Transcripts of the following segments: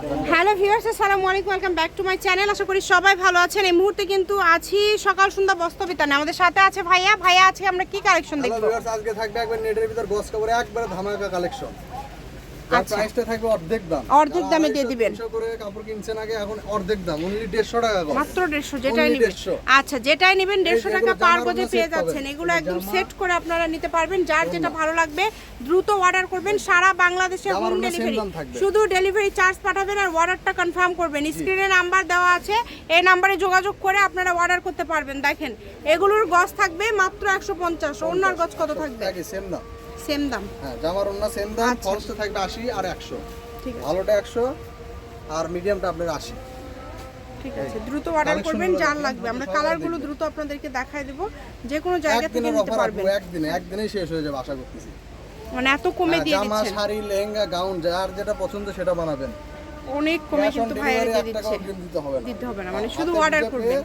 Hello viewers আসসালামু আলাইকুম welcome back to my channel. আশা করি সবাই ভালো আছেন। এই মুহূর্তে কিন্তু আছি সকাল সন্ধ্যা বস্তবিতানে আমাদের সাথে আছে ভাইয়া। ভাইয়া আছে আমরা কি কালেকশন দেখব? ভিউয়ার্স আজকে থাকবে একবার নেটের ভিতর গস কাপড়ে একবার ধামাকা কালেকশন। প্রাইসটা থাকবে অর্ধেক দাম। অর্ধেক দামে দিয়ে দিবেন। করে কাপড় কিনছেন আগে এখন অর্ধেক দাম অনলি 150 টাকা মাত্র দেড়শো যেটাই নেবেন। আচ্ছা যেটাই নেবেন টাকা পার গজে পেয়ে যাচ্ছেন। এগুলো একদম সেট করে আপনারা নিতে পারবেন। যার যেটা ভালো লাগবে দ্রুত অর্ডার করবেন। সারা বাংলাদেশে হোম ডেলিভারি শুধু ডেলিভারি চার্জ পাঠাবেন আর অর্ডারটা কনফার্ম করবেন। স্ক্রিনে নাম্বার দেওয়া আছে। এই নাম্বারে যোগাযোগ করে আপনারা অর্ডার করতে পারবেন। দেখেন এগুলোর গজ থাকবে মাত্র একশো পঞ্চাশ। অন্যার গজ কত থাকবে? সেম দাম। সেম দাম। হ্যাঁ জামার অন্য সেম দাম আচ্ছা। ফলসটা থাকবে 80 আর 100 ঠিক আছে। ভালোটা 100 আর মিডিয়ামটা আপনার 80 ঠিক আছে দ্রুত অর্ডার করবেন যার লাগবে। আমরা কালারগুলো দ্রুত আপনাদেরকে দেখাই দেব। যে কোনো জায়গা থেকে নিতে পারবেন। একদিনে একদিনেই শেষ হয়ে যাবে আশা করতেছি। মানে এত কমে হ্যাঁ, দিয়ে জামা শাড়ি লেহেঙ্গা গাউন যার যেটা পছন্দ সেটা বানাবেন। অনেক কমে কিন্তু ভাইয়ারে দিয়ে দিচ্ছে। দিতে হবে না। মানে শুধু অর্ডার করবেন।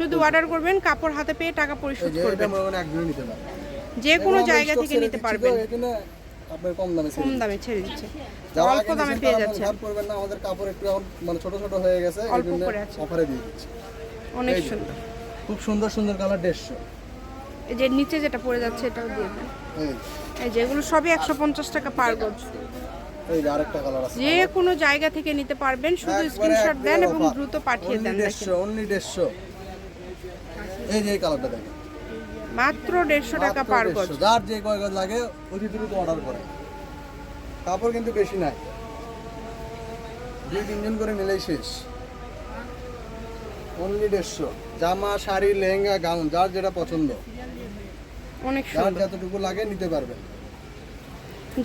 শুধু অর্ডার করবেন কাপড় হাতে পেয়ে টাকা পরিশোধ করবেন। একদিনে নিতে পারবেন। যে কোনো জায়গা থেকে নিতে পারবেন। আপনার কম দামে কম দামে ছেড়ে দিচ্ছে। অল্প দামে পেয়ে যাচ্ছে। ধার করবেন না আমাদের কাপড় একটু এখন মানে ছোট ছোট হয়ে গেছে এই অল্প জন্য অফারে দিয়ে দিচ্ছি। অনেক যে। সুন্দর। খুব সুন্দর সুন্দর কালার দেড়শো। এই যে নিচে যেটা পড়ে যাচ্ছে এটাও দিয়ে দেন। এই এই যে এগুলো সবই একশো পঞ্চাশ টাকা পার গজ। এই যে আরেকটা কালার আছে। যে কোনো জায়গা থেকে নিতে পারবেন শুধু স্ক্রিনশট দেন এবং দ্রুত পাঠিয়ে দেন Only দেখেন। দেড়শো অনলি দেড়শো। এই যে এই কালারটা দেখেন। মাত্র দেড়শো টাকা পার 150 গজ যার যে কয় গজ লাগে অতি দ্রুত অর্ডার করে। কাপড় কিন্তু বেশি নাই। দুই তিনজন করে নিলেই শেষ। অনলি দেড়শো। জামা শাড়ি লেহেঙ্গা গাউন যার যেটা পছন্দ। অনেক যার যতটুকু লাগে নিতে পারবেন।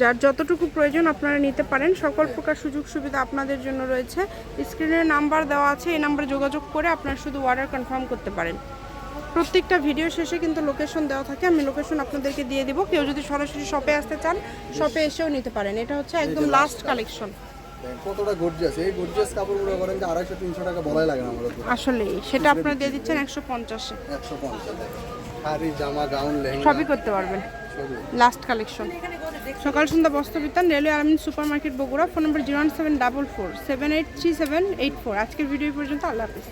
যার যতটুকু প্রয়োজন আপনারা নিতে পারেন। সকল প্রকার সুযোগ সুবিধা আপনাদের জন্য রয়েছে। স্ক্রিনে নাম্বার দেওয়া আছে। এই নাম্বারে যোগাযোগ করে আপনারা শুধু অর্ডার কনফার্ম করতে পারেন। প্রত্যেকটা ভিডিও শেষে কিন্তু লোকেশন দেওয়া থাকে। আমি লোকেশন আপনাদেরকে দিয়ে দিব। কেউ যদি সরাসরি শপে আসতে চান শপে এসেও নিতে পারেন। এটা হচ্ছে একদম লাস্ট কালেকশন কতটা গর্জিয়াস এই গর্জিয়াস কাপড়গুলো করেন যে আড়াইশো তিনশো টাকা বলাই লাগে না আমাদের আসলে সেটা আপনারা দিয়ে দিচ্ছেন একশো পঞ্চাশে। একশো পঞ্চাশ শাড়ি জামা গাউন লেহেঙ্গা। সবই করতে পারবেন। লাস্ট কালেকশন সকাল সন্ধ্যা বস্ত্রবিতান railway Armin super market Bogura. Phone number zero one seven double four seven eight three seven eight four. আজকের ভিডিও পর্যন্ত আল্লাহ হাফিজ।